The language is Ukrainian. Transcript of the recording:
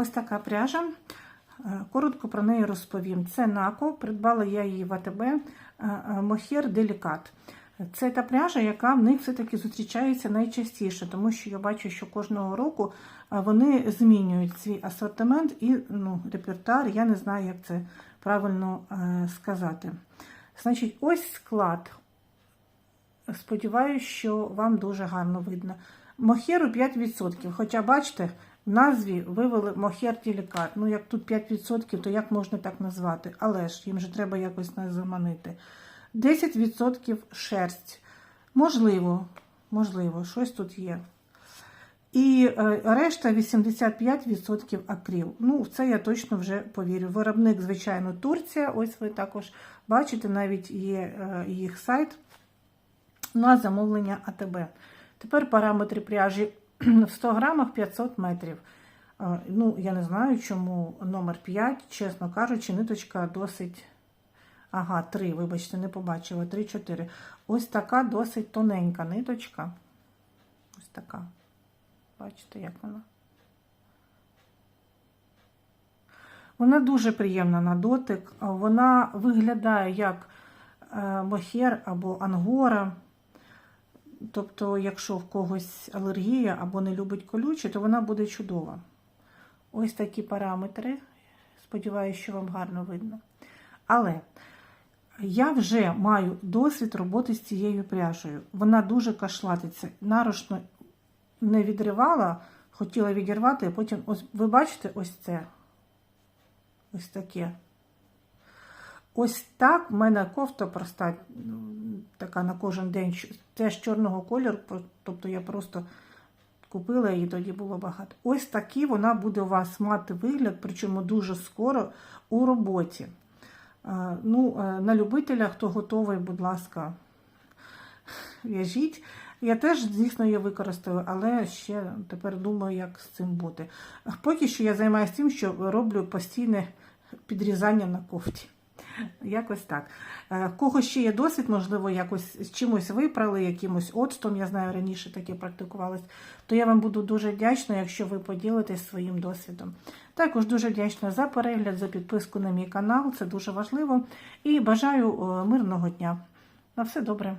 Ось така пряжа. Е, Коротко про неї розповім. Це Нако, придбала я її в АТБ е, е, Мохер Делікат. Це та пряжа, яка в них все-таки зустрічається найчастіше, тому що я бачу, що кожного року вони змінюють свій асортимент і ну, репертуар. Я не знаю, як це правильно сказати. Значить, ось склад. Сподіваюсь, що вам дуже гарно видно. Мохеру 5%. Хоча, бачите, в назві вивели мохер делікат. Ну, як тут 5%, то як можна так назвати? Але ж їм же треба якось нас заманити. 10% шерсть. Можливо, можливо, щось тут є. І е, решта 85% акрил. Ну, в це я точно вже повірю. Виробник, звичайно, Турція. Ось ви також бачите, навіть є е, їх сайт на замовлення АТБ. Tепер параметри пряжі в 100 грамах 500 метрів. Ну, я не знаю, чому номер 5, чесно кажучи, ниточка досить. Ага, 3, вибачте, не побачила. 3-4. Ось така досить тоненька ниточка. Ось така. Бачите, як вона? Вона дуже приємна на дотик. Вона виглядає як е, мохер або ангора. Тобто, якщо в когось алергія або не любить колюче, то вона буде чудова. Ось такі параметри. Сподіваюся, що вам гарно видно. Але я вже маю досвід роботи з цією пряжею. Вона дуже кашлатиться. Нарочно не відривала, хотіла відірвати, а потім, ось, ви бачите, ось це. Ось таке. Ось так в мене кофта проста, така на кожен день, теж чорного кольору, тобто я просто купила її, тоді було багато. Ось такі вона буде у вас мати вигляд, причому дуже скоро у роботі. Ну, е, на любителя, хто готовий, будь ласка, в'яжіть. Я теж, звісно, її використаю, але ще тепер думаю, як з цим бути. Поки що я займаюся тим, що роблю постійне підрізання на кофті. Якось так. Е, кого ще є досвід, можливо, якось з чимось випрали, якимось оцтом, я знаю, раніше таке практикувалось, то я вам буду дуже вдячна, якщо ви поділитесь своїм досвідом. Також дуже вдячна за перегляд, за підписку на мій канал, це дуже важливо. І бажаю е, мирного дня. На все добре.